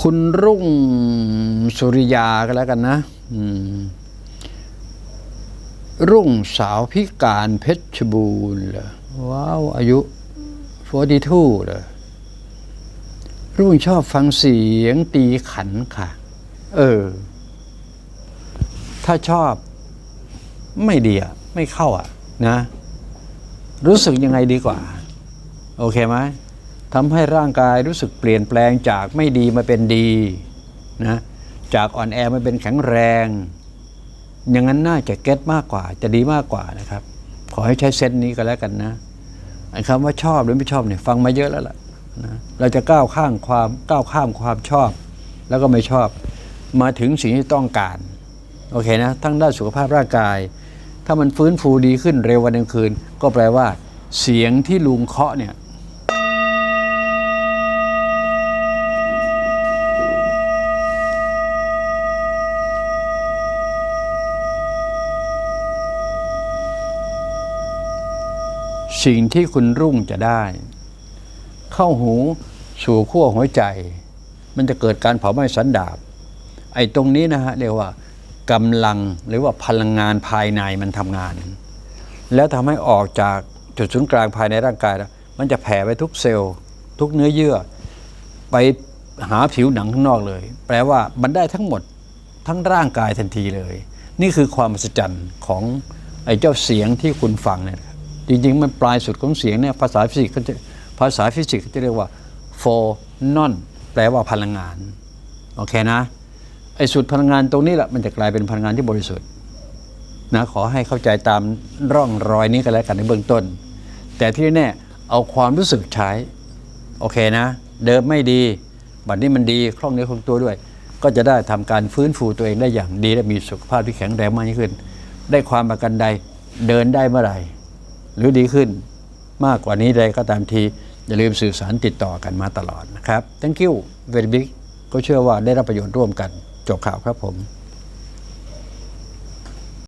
คุณรุ่งสุริยาก็แล้วกันนะรุ่งสาวพิการเพชรบูรณ์เหรอว้าว อายุ42เลยรุ่งชอบฟังเสียงตีขันค่ะ เออ ถ้าชอบไม่ดีอะ ไม่เข้าอะ นะ รู้สึกยังไงดีกว่า โอเคไหม ทำให้ร่างกายรู้สึกเปลี่ยนแปลงจากไม่ดีมาเป็นดีนะจากอ่อนแอมาเป็นแข็งแรง อย่างนั้นน่าจะเก็ตมากกว่า จะดีมากกว่านะครับ ขอให้ใช้เซนส์นี้ก็แล้วกันนะไอ้คำว่าชอบหรือไม่ชอบเนี่ยฟังมาเยอะแล้วล่ะนะเราจะก้าวข้ามความก้าวข้ามความชอบ แล้วก็ไม่ชอบ มาถึงสิ่งที่ต้องการโอเคนะทั้งด้านสุขภาพร่างกาย ถ้ามันฟื้นฟูดีขึ้นเร็ววันกลางคืน ก็แปลว่า เสียงที่ลุงเคาะเนี่ย สิ่งที่คุณรุ่งจะได้ เข้าหูสู่ขั้วหัวใจ มันจะเกิดการเผาไหม้สันดาบ ไอ้ตรงนี้นะฮะเรียกว่ากำลังหรือว่าพลังงานภายในมันทำงาน แล้วทำให้ออกจากจุดศูนย์กลางภายในร่างกายแล้วมันจะแผ่ไปทุกเซลล์ ทุกเนื้อเยื่อ ไปหาผิวหนังข้างนอกเลย แปลว่ามันได้ทั้งหมดทั้งร่างกายทันทีเลย นี่คือความมหัศจรรย์ของไอ้เจ้าเสียงที่คุณฟังเนี่ย จริงๆ มันปลายสุดของเสียงเนี่ยภาษาฟิสิกส์เขาจะภาษาฟิสิกส์เขาจะเรียกว่า phonon แปลว่าพลังงาน โอเคนะ ไอ้สุดพลังงานตรงนี้แหละมันจะกลายเป็นพลังงานที่บริสุทธิ์นะขอให้เข้าใจตามร่องรอยนี้กันแล้วกันในเบื้องต้น แต่ที่แน่เอาความรู้สึกใช้ โอเคนะ เดิมไม่ดี บัดนี้มันดีคล่องเนื้อคล่องตัวด้วย ก็จะได้ทำการฟื้นฟูตัวเองได้อย่างดีและมีสุขภาพที่แข็งแรงมากยิ่งขึ้น ได้ความประกันใดเดินได้เมื่อไหร่ หรือดีขึ้นมากกว่านี้ใดก็ตามที อย่าลืมสื่อสารติดต่อกันมาตลอดนะครับ thank you very big ก็เชื่อว่าได้รับประโยชน์ร่วมกัน จบข่าวครับผม